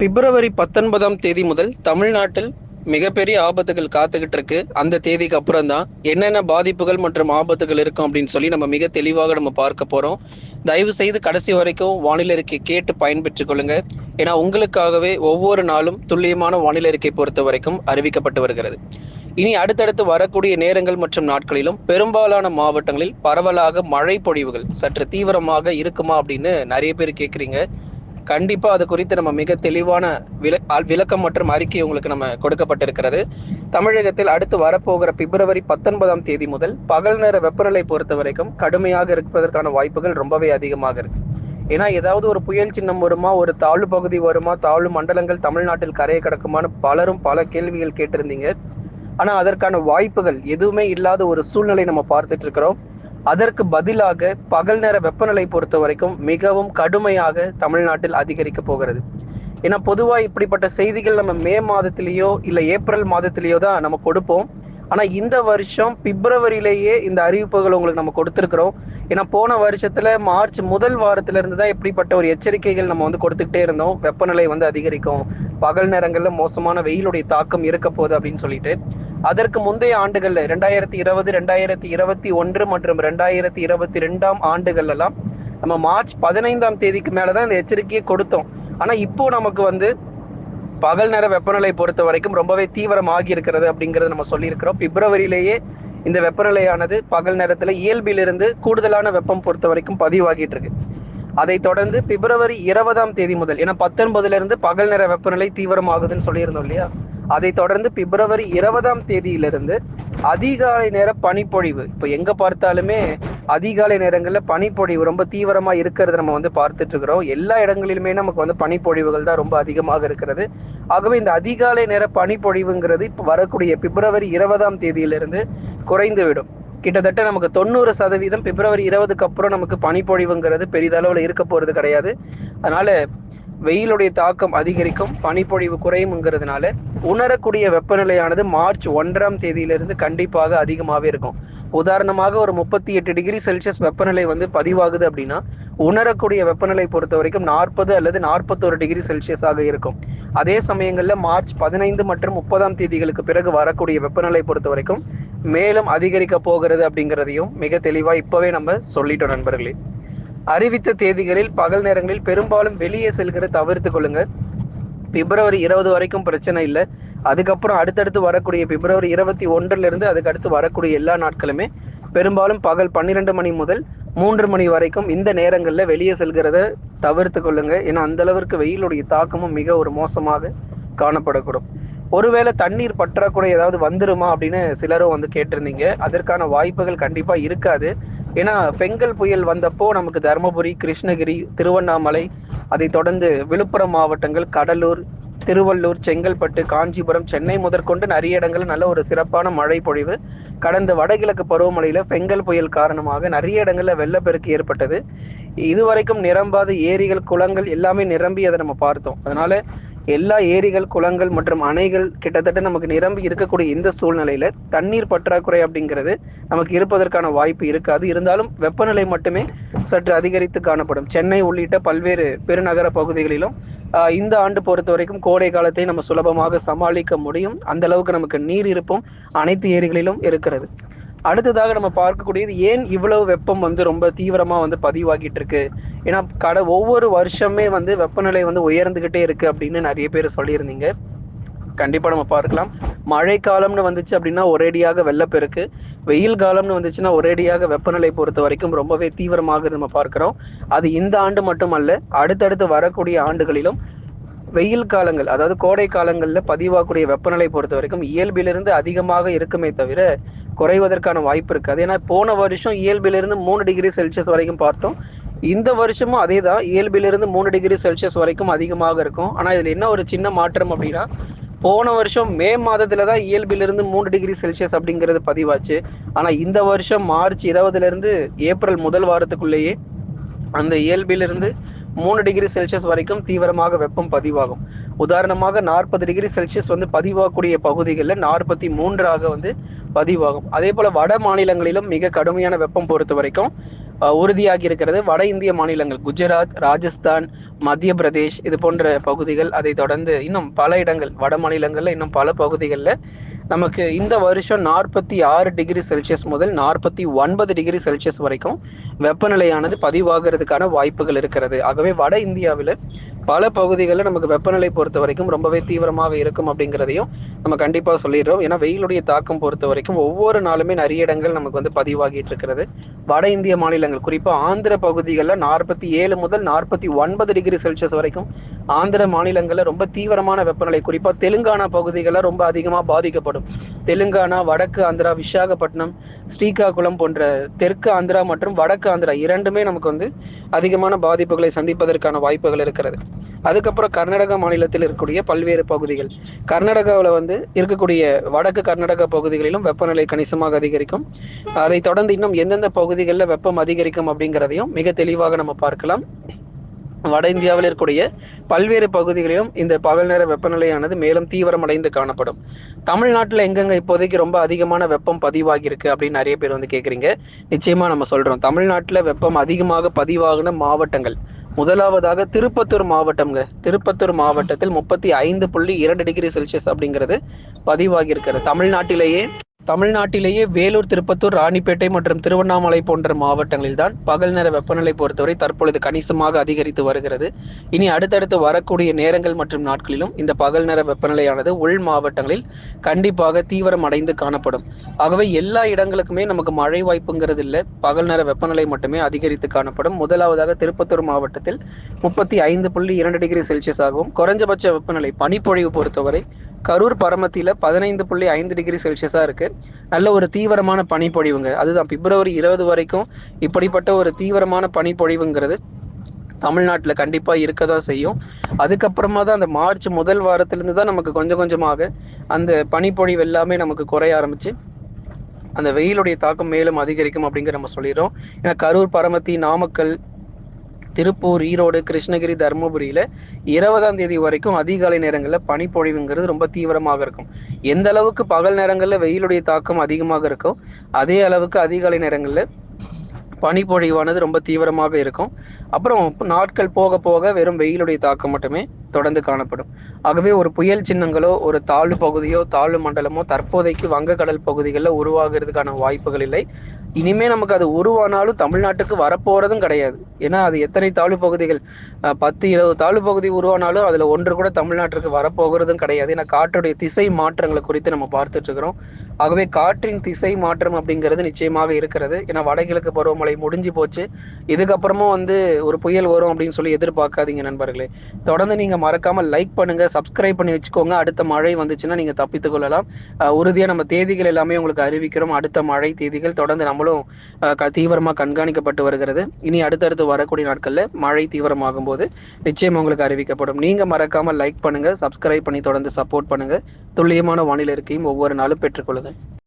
பிப்ரவரி பத்தொன்பதாம் தேதி முதல் தமிழ்நாட்டில் மிகப்பெரிய ஆபத்துகள் காத்துக்கிட்டு இருக்கு அந்த தேதிக்கு அப்புறம் தான் என்னென்ன பாதிப்புகள் மற்றும் ஆபத்துகள் இருக்கும் அப்படின்னு சொல்லி நம்ம மிக தெளிவாக நம்ம பார்க்க போறோம். தயவு செய்து கடைசி வரைக்கும் வானிலை அறிக்கை கேட்டு பயன்பெற்றுக் கொள்ளுங்க. ஏன்னா உங்களுக்காகவே ஒவ்வொரு நாளும் துல்லியமான வானிலை அறிக்கை பொறுத்த வரைக்கும் அறிவிக்கப்பட்டு வருகிறது. இனி அடுத்தடுத்து வரக்கூடிய நேரங்கள் மற்றும் நாட்களிலும் பெரும்பாலான மாவட்டங்களில் பரவலாக மழை பொழிவுகள் சற்று தீவிரமாக இருக்குமா அப்படின்னு நிறைய பேர் கேட்குறீங்க கண்டிப்பா அது குறித்து நம்ம மிக தெளிவான விள விளக்கம் மற்றும் அறிக்கை உங்களுக்கு நம்ம கொடுக்கப்பட்டிருக்கிறது. தமிழகத்தில் அடுத்து வரப்போகிற பிப்ரவரி பத்தொன்பதாம் தேதி முதல் பகல் நேர வெப்பநிலை பொறுத்த வரைக்கும் கடுமையாக இருப்பதற்கான வாய்ப்புகள் ரொம்பவே அதிகமாக இருக்கு. ஏன்னா ஏதாவது ஒரு புயல் சின்னம் வருமா ஒரு தாழ்வு பகுதி வருமா தாழ்வு மண்டலங்கள் தமிழ்நாட்டில் கரையை கிடக்குமான்னு பலரும் பல கேள்விகள் கேட்டிருந்தீங்க. ஆனா அதற்கான வாய்ப்புகள் எதுவுமே இல்லாத ஒரு சூழ்நிலை நம்ம பார்த்துட்டு இருக்கிறோம். அதற்கு பதிலாக பகல் நேர வெப்பநிலை பொறுத்த வரைக்கும் மிகவும் கடுமையாக தமிழ்நாட்டில் அதிகரிக்க போகிறது. ஏன்னா பொதுவாக இப்படிப்பட்ட செய்திகள் நம்ம மே மாதத்திலேயோ இல்லை ஏப்ரல் மாதத்திலேயோ தான் நம்ம கொடுப்போம். ஆனால் இந்த வருஷம் பிப்ரவரியிலேயே இந்த அறிவிப்புகள் உங்களுக்கு நம்ம கொடுத்துருக்குறோம். ஏன்னா போன வருஷத்தில் மார்ச் முதல் வாரத்துல இருந்து தான் இப்படிப்பட்ட ஒரு எச்சரிக்கைகள் நம்ம வந்து கொடுத்துக்கிட்டே இருந்தோம். வெப்பநிலை வந்து அதிகரிக்கும். பகல் நேரங்களில் மோசமான வெயிலுடைய தாக்கம் இருக்க போகுது அப்படின்னு சொல்லிட்டு. அதற்கு முந்தைய ஆண்டுகள்ல ரெண்டாயிரத்தி இருபது ரெண்டாயிரத்தி இருபத்தி ஒன்று மற்றும் ரெண்டாயிரத்தி இருபத்தி ரெண்டாம் ஆண்டுகள் எல்லாம் நம்ம மார்ச் பதினைந்தாம் தேதிக்கு மேலதான் இந்த எச்சரிக்கையை கொடுத்தோம். ஆனா இப்போ நமக்கு வந்து பகல் நேர வெப்பநிலை பொறுத்த வரைக்கும் ரொம்பவே தீவிரமாகி இருக்கிறது அப்படிங்கறத நம்ம சொல்லியிருக்கிறோம். பிப்ரவரியிலேயே இந்த வெப்பநிலையானது பகல் நேரத்துல இயல்பிலிருந்து கூடுதலான வெப்பம் பொறுத்த வரைக்கும் பதிவாகிட்டு இருக்கு அதை தொடர்ந்து பிப்ரவரி இருபதாம் தேதி முதல் ஏன்னா பத்தொன்பதுல இருந்து பகல் நேர வெப்பநிலை தீவிரமாகுதுன்னு சொல்லியிருந்தோம் இல்லையா? அதை தொடர்ந்து பிப்ரவரி இருபதாம் தேதியிலிருந்து அதிகாலை நேர பனிப்பொழிவு. இப்போ எங்க பார்த்தாலுமே அதிகாலை நேரங்களில் பனிப்பொழிவு ரொம்ப தீவிரமா இருக்கிறத நம்ம வந்து பார்த்துட்டு இருக்கிறோம் எல்லா இடங்களிலுமே நமக்கு வந்து பனிப்பொழிவுகள் தான் ரொம்ப அதிகமாக இருக்கிறது. ஆகவே இந்த அதிகாலை நேர பனிப்பொழிவுங்கிறது இப்போ வரக்கூடிய பிப்ரவரி இருபதாம் தேதியிலிருந்து குறைந்துவிடும். கிட்டத்தட்ட நமக்கு தொண்ணூறு சதவீதம் பிப்ரவரி இருபதுக்கு அப்புறம் நமக்கு பனிப்பொழிவுங்கிறது பெரிதளவில் இருக்க போகிறது கிடையாது. அதனால வெயிலுடைய தாக்கம் அதிகரிக்கும் பனிப்பொழிவு குறையும்ங்கிறதுனால உணரக்கூடிய வெப்பநிலையானது மார்ச் ஒன்றாம் தேதியிலிருந்து கண்டிப்பாக அதிகமாகவே இருக்கும். உதாரணமாக ஒரு முப்பத்தி எட்டு டிகிரி செல்சியஸ் வெப்பநிலை வந்து பதிவாகுது அப்படின்னா உணரக்கூடிய வெப்பநிலை பொறுத்த வரைக்கும் நாற்பது அல்லது நாற்பத்தோரு டிகிரி செல்சியஸாக இருக்கும். அதே சமயங்களில் மார்ச் பதினைந்து மற்றும் முப்பதாம் தேதிகளுக்கு பிறகு வரக்கூடிய வெப்பநிலை பொறுத்த வரைக்கும் மேலும் அதிகரிக்க போகிறது அப்படிங்கிறதையும் மிக தெளிவாக இப்போவே நம்ம சொல்லிட்டோம் நண்பர்களே. அறிவித்த தேதிகளில் பகல் நேரங்களில் பெரும்பாலும் வெளியே செல்கிற தவிர்த்து கொள்ளுங்கள் பிப்ரவரி இருபது வரைக்கும் பிரச்சனை இல்லை. அதுக்கப்புறம் அடுத்தடுத்து வரக்கூடிய பிப்ரவரி இருபத்தி ஒன்றுல இருந்து அதுக்கு அடுத்து வரக்கூடிய எல்லா நாட்களுமே பெரும்பாலும் பகல் பன்னிரெண்டு மணி முதல் மூன்று மணி வரைக்கும் இந்த நேரங்களில் வெளியே செல்கிறத தவிர்த்து கொள்ளுங்க. ஏன்னா அந்த அளவிற்கு வெயிலுடைய தாக்கமும் மிக ஒரு மோசமாக காணப்படக்கூடும். ஒருவேளை தண்ணீர் பற்றாக்குறை ஏதாவது வந்துருமா அப்படின்னு சிலரும் வந்து கேட்டிருந்தீங்க. அதற்கான வாய்ப்புகள் கண்டிப்பா இருக்காது. ஏன்னா பெங்கல் புயல் வந்தப்போ நமக்கு தருமபுரி கிருஷ்ணகிரி திருவண்ணாமலை அதைத் தொடர்ந்து விழுப்புரம் மாவட்டங்கள் கடலூர் திருவள்ளூர் செங்கல்பட்டு காஞ்சிபுரம் சென்னை முதற்கொண்டு நிறைய இடங்களில் நல்ல ஒரு சிறப்பான மழை பொழிவு. கடந்த வடகிழக்கு பருவமழையில் பெங்கல் புயல் காரணமாக நிறைய இடங்களில் வெள்ளப்பெருக்கு ஏற்பட்டது. இதுவரைக்கும் நிரம்பாத ஏரிகள் குளங்கள் எல்லாமே நிரம்பி அதை நம்ம பார்த்தோம். அதனால எல்லா ஏரிகள் குளங்கள் மற்றும் அணைகள் கிட்டத்தட்ட நமக்கு நிரம்பி இருக்கக்கூடிய இந்த சூழ்நிலையில தண்ணீர் பற்றாக்குறை அப்படிங்கிறது நமக்கு இருப்பதற்கான வாய்ப்பு இருக்காது. இருந்தாலும் வெப்பநிலை மட்டுமே சற்று அதிகரித்து காணப்படும். சென்னை உள்ளிட்ட பல்வேறு பெருநகர பகுதிகளிலும் இந்த ஆண்டு பொறுத்த வரைக்கும் கோடை காலத்தை நம்ம சுலபமாக சமாளிக்க முடியும். அந்த அளவுக்கு நமக்கு நீர் இருப்பும் அனைத்து ஏரிகளிலும் இருக்கிறது. அடுத்ததாக நம்ம பார்க்கக்கூடியது ஏன் இவ்வளவு வெப்பம் வந்து ரொம்ப தீவிரமா வந்து பதிவாகிட்டு இருக்கு ஏன்னா கட ஒவ்வொரு வருஷமே வந்து வெப்பநிலை வந்து உயர்ந்துகிட்டே இருக்கு அப்படின்னு நிறைய பேர் சொல்லியிருந்தீங்க. கண்டிப்பா நம்ம பார்க்கலாம். மழை காலம்னு வந்துச்சு அப்படின்னா ஒரேடியாக வெள்ளப்பெருக்கு வெயில் காலம்னு வந்துச்சுன்னா ஒரேடியாக வெப்பநிலை பொறுத்த வரைக்கும் ரொம்பவே தீவிரமாக நம்ம பார்க்கிறோம். அது இந்த ஆண்டு மட்டுமல்ல அடுத்தடுத்து வரக்கூடிய ஆண்டுகளிலும் வெயில் காலங்கள் அதாவது கோடை காலங்களில் பதிவாகக்கூடிய வெப்பநிலை பொறுத்த வரைக்கும் இயல்பிலிருந்து அதிகமாக இருக்குமே தவிர குறைவதற்கான வாய்ப்பு இருக்காது ஏன்னா போன வருஷம் இயல்பிலிருந்து மூணு டிகிரி செல்சியஸ் வரைக்கும் பார்த்தோம். இந்த வருஷமும் அதே தான் இயல்பிலிருந்து மூணு டிகிரி செல்சியஸ் வரைக்கும் அதிகமாக இருக்கும். ஆனால் இதில் என்ன ஒரு சின்ன மாற்றம் அப்படின்னா போன வருஷம் மே மாதத்துல தான் இயல்பிலிருந்து மூணு டிகிரி செல்சியஸ் அப்படிங்கிறது பதிவாச்சு. ஆனால் இந்த வருஷம் மார்ச் இருபதுலேருந்து ஏப்ரல் முதல் வாரத்துக்குள்ளேயே அந்த இயல்பிலிருந்து மூணு டிகிரி செல்சியஸ் வரைக்கும் தீவிரமாக வெப்பம் பதிவாகும். உதாரணமாக நாற்பது டிகிரி செல்சியஸ் வந்து பதிவாகக்கூடிய பகுதிகளில் நாற்பத்தி மூன்றாக வந்து பதிவாகும். அதே போல வட மாநிலங்களிலும் மிக கடுமையான வெப்பம் பொறுத்த வரைக்கும் உறுதியாகி இருக்கிறது. வட இந்திய மாநிலங்கள் குஜராத் ராஜஸ்தான் மத்திய பிரதேஷ் இது போன்ற பகுதிகள் அதை தொடர்ந்து இன்னும் பல இடங்கள் வட மாநிலங்கள்ல இன்னும் பல பகுதிகளில் நமக்கு இந்த வருஷம் நாற்பத்தி ஆறு டிகிரி செல்சியஸ் முதல் நாற்பத்தி ஒன்பது டிகிரி செல்சியஸ் வரைக்கும் வெப்பநிலையானது பதிவாகிறதுக்கான வாய்ப்புகள் இருக்கிறது. ஆகவே வட இந்தியாவில் பல பகுதிகளில் நமக்கு வெப்பநிலை பொறுத்த வரைக்கும் ரொம்பவே தீவிரமாக இருக்கும் அப்படிங்கிறதையும் நம்ம கண்டிப்பாக சொல்லிடுறோம். ஏன்னா வெயிலுடைய தாக்கம் பொறுத்த வரைக்கும் ஒவ்வொரு நாளுமே நிறைய இடங்கள் நமக்கு வந்து பதிவாகிட்டு இருக்கிறது. வட இந்திய மாநிலங்கள் குறிப்பாக ஆந்திர பகுதிகளில் நாற்பத்தி ஏழு முதல் நாற்பத்தி ஒன்பது டிகிரி செல்சியஸ் வரைக்கும் ஆந்திர மாநிலங்களில் ரொம்ப தீவிரமான வெப்பநிலை குறிப்பாக தெலுங்கானா பகுதிகளில் ரொம்ப அதிகமாக பாதிக்கப்படும். தெலுங்கானா வடக்கு ஆந்திரா விசாகப்பட்டினம் ஸ்ரீகாகுளம் போன்ற தெற்கு ஆந்திரா மற்றும் வடக்கு ஆந்திரா இரண்டுமே நமக்கு வந்து அதிகமான பாதிப்புகளை சந்திப்பதற்கான வாய்ப்புகள் இருக்கிறது. அதுக்கப்புறம் கர்நாடகா மாநிலத்தில் இருக்கக்கூடிய பல்வேறு பகுதிகள். கர்நாடகாவில் வந்து இருக்கக்கூடிய வடக்கு கர்நாடக பகுதிகளிலும் வெப்பநிலை கணிசமாக அதிகரிக்கும். அதை தொடர்ந்து இன்னும் எந்தெந்த பகுதிகளில் வெப்பம் அதிகரிக்கும் அப்படிங்கிறதையும் மிக தெளிவாக நம்ம பார்க்கலாம். வட இந்தியாவில் இருக்கக்கூடிய பல்வேறு பகுதிகளிலும் இந்த பகல் நேர வெப்பநிலையானது மேலும் தீவிரமடைந்து காணப்படும். தமிழ்நாட்டில் எங்கெங்க இப்போதைக்கு ரொம்ப அதிகமான வெப்பம் பதிவாகியிருக்கு அப்படின்னு நிறைய பேர் வந்து கேட்குறீங்க நிச்சயமா நம்ம சொல்றோம். தமிழ்நாட்டில் வெப்பம் அதிகமாக பதிவாகின மாவட்டங்கள் முதலாவதாக திருப்பத்தூர் மாவட்டம்ங்க. திருப்பத்தூர் மாவட்டத்தில் முப்பத்தி ஐந்து புள்ளி இரண்டு டிகிரி செல்சியஸ் அப்படிங்கிறது பதிவாகியிருக்கிறது. தமிழ்நாட்டிலேயே தமிழ்நாட்டிலேயே வேலூர் திருப்பத்தூர் ராணிப்பேட்டை மற்றும் திருவண்ணாமலை போன்ற மாவட்டங்களில் தான் பகல் நேர வெப்பநிலை பொறுத்தவரை தற்பொழுது கணிசமாக அதிகரித்து வருகிறது. இனி அடுத்தடுத்து வரக்கூடிய நேரங்கள் மற்றும் நாட்களிலும் இந்த பகல் நேர வெப்பநிலையானது உள் மாவட்டங்களில் கண்டிப்பாக தீவிரம் அடைந்து காணப்படும். ஆகவே எல்லா இடங்களுக்குமே நமக்கு மழை வாய்ப்புங்கிறது இல்லை. பகல் நேர வெப்பநிலை மட்டுமே அதிகரித்து காணப்படும். முதலாவதாக திருப்பத்தூர் மாவட்டத்தில் முப்பத்தி ஐந்து புள்ளி இரண்டு டிகிரி செல்சியஸ் ஆகவும் குறைஞ்சபட்ச வெப்பநிலை பனிப்பொழிவு பொறுத்தவரை கரூர் பரமத்தியில் பதினைந்து புள்ளி ஐந்து டிகிரி செல்சியஸாக இருக்குது நல்ல ஒரு தீவிரமான பனிப்பொழிவுங்க. அதுதான் பிப்ரவரி இருபது வரைக்கும் இப்படிப்பட்ட ஒரு தீவிரமான பனிப்பொழிவுங்கிறது தமிழ்நாட்டில் கண்டிப்பாக இருக்க தான் செய்யும். அதுக்கப்புறமா தான் அந்த மார்ச் முதல் வாரத்துலேருந்து தான் நமக்கு கொஞ்சம் கொஞ்சமாக அந்த பனிப்பொழிவு எல்லாமே நமக்கு குறைய ஆரம்பிச்சு. அந்த வெயிலுடைய தாக்கம் மேலும் அதிகரிக்கும் அப்படிங்கிற நம்ம சொல்லிடுறோம். ஏன்னா கரூர் பரமத்தி நாமக்கல் திருப்பூர் ஈரோடு கிருஷ்ணகிரி தருமபுரியில் இருபதாம் தேதி வரைக்கும் அதிகாலை நேரங்களில் பனிப்பொழிவுங்கிறது ரொம்ப தீவிரமாக இருக்கும். எந்த அளவுக்கு பகல் நேரங்களில் வெயிலுடைய தாக்கம் அதிகமாக இருக்கோ அதே அளவுக்கு அதிகாலை நேரங்களில் பனிப்பொழிவானது ரொம்ப தீவிரமாக இருக்கும். அப்புறம் நாட்கள் போக போக வெறும் வெயிலுடைய தாக்கம் மட்டுமே தொடர்ந்து காணப்படும். ஆகவே ஒரு புயல் சின்னங்களோ ஒரு தாழ்வு பகுதியோ தாழ்வு மண்டலமோ தற்போதைக்கு வங்கக்கடல் பகுதிகளில் உருவாகிறதுக்கான வாய்ப்புகள் இல்லை. இனிமே நமக்கு அது உருவானாலும் தமிழ்நாட்டுக்கு வரப்போறதும் கிடையாது. ஏன்னா அது எத்தனை தாழ்வு பகுதிகள் பத்து இருபது தாழ்வு பகுதி உருவானாலும் அதுல ஒன்று கூட தமிழ்நாட்டிற்கு வரப்போகிறதும் கிடையாது. ஏன்னா காற்றுடைய திசை மாற்றங்களை குறித்து நம்ம பார்த்துட்டு இருக்கிறோம் ஆகவே காற்றின் திசை மாற்றம் அப்படிங்கிறது நிச்சயமாக இருக்கிறது. ஏன்னா வடகிழக்கு பருவமழை முடிஞ்சு போச்சு. இதுக்கப்புறமும் வந்து ஒரு புயல் வரும் அப்படின்னு சொல்லி எதிர்பார்க்காதீங்க நண்பர்களே. தொடர்ந்து நீங்க மறக்காம லைக் பண்ணுங்க சப்ஸ்கிரைப் பண்ணி வச்சுக்கோங்க. அடுத்த மழை வந்துச்சுன்னா நீங்க தப்பித்துக் கொள்ளலாம். உறுதியா நம்ம தேதிகள் எல்லாமே உங்களுக்கு அறிவிக்கிறோம். அடுத்த மழை தேதிகள் தொடர்ந்து நம்ம அஹ், தீவிரமாக தீவிரமா கண்காணிக்கப்பட்டு வருகிறது. இனி அடுத்தடுத்து வரக்கூடிய நாட்களில் மழை தீவிரமாகும் போது நிச்சயம் உங்களுக்கு அறிவிக்கப்படும். நீங்க மறக்காம லைக் பண்ணுங்க சப்ஸ்கிரைப் பண்ணி தொடர்ந்து சப்போர்ட் பண்ணுங்க. துல்லியமான வானிலை இருக்கையும் ஒவ்வொரு நாளும் பெற்றுக்கொள்ளுங்கள்